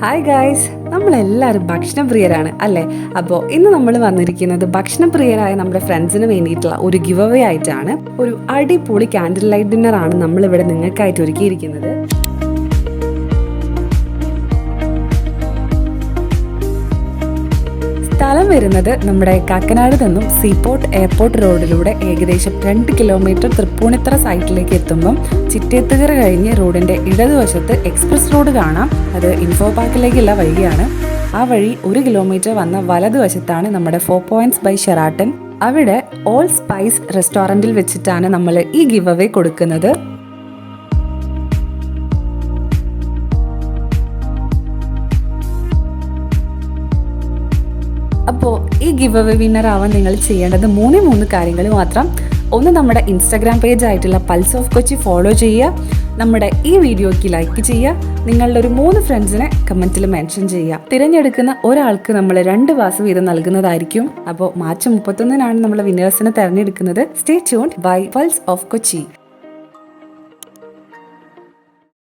Hi guys നമ്മളെല്ലാവരും ഭക്ഷണപ്രിയരാണ് അല്ലേ? അപ്പോൾ ഇന്ന് നമ്മൾ വന്നിരിക്കുന്നത് ഭക്ഷണപ്രിയരായ നമ്മുടെ ഫ്രണ്ട്സിന് വേണ്ടിയിട്ടുള്ള ഒരു ഗിവ് അവേ ആയിട്ടാണ്. ഒരു അടിപൊളി ക്യാൻഡിൽ ലൈറ്റ് ഡിന്നറാണ് നമ്മളിവിടെ നിങ്ങൾക്കായിട്ട് ഒരുക്കിയിരിക്കുന്നത്. സ്ഥലം വരുന്നത് നമ്മുടെ കാക്കനാട് നിന്നും സീപോർട്ട് എയർപോർട്ട് റോഡിലൂടെ ഏകദേശം രണ്ട് കിലോമീറ്റർ തൃപ്പൂണിത്തറ സൈറ്റിലേക്ക് എത്തുമ്പം ചിറ്റേത്തുകര കഴിഞ്ഞ് റോഡിന്റെ ഇടതുവശത്ത് എക്സ്പ്രസ് റോഡ് കാണാം. അത് ഇൻഫോ പാർക്കിലേക്കുള്ള വഴിയാണ്. ആ വഴി ഒരു കിലോമീറ്റർ വന്ന വലതുവശത്താണ് നമ്മുടെ ഫോർ പോയിന്റ്സ് ബൈ ഷെറാട്ടൻ അവിടെ ഓൾ സ്പൈസ് റെസ്റ്റോറന്റിൽ വെച്ചിട്ടാണ് നമ്മൾ ഈ ഗിവ് അവേ കൊടുക്കുന്നത്. അപ്പോൾ ഈ ഗിവ് അവേ വിന്നർ ആവാൻ നിങ്ങൾ ചെയ്യേണ്ടത് മൂന്നേ മൂന്ന് കാര്യങ്ങൾ മാത്രം. ഒന്ന് നമ്മുടെ ഇൻസ്റ്റാഗ്രാം പേജ് ആയിട്ടുള്ള പൾസ് ഓഫ് കൊച്ചി ഫോളോ ചെയ്യുക. നമ്മുടെ ഈ വീഡിയോയ്ക്ക് ലൈക്ക് ചെയ്യുക. നിങ്ങളുടെ ഒരു മൂന്ന് ഫ്രണ്ട്സിനെ കമന്റിൽ മെൻഷൻ ചെയ്യുക. തിരഞ്ഞെടുക്കുന്ന ഒരാൾക്ക് നമ്മൾ രണ്ട് വാസ് വീതം നൽകുന്നതായിരിക്കും. അപ്പോൾ മാർച്ച് മുപ്പത്തൊന്നിനാണ് നമ്മൾ വിന്നേഴ്സിനെ തിരഞ്ഞെടുക്കുന്നത്. Stay tune by pulse of Kochi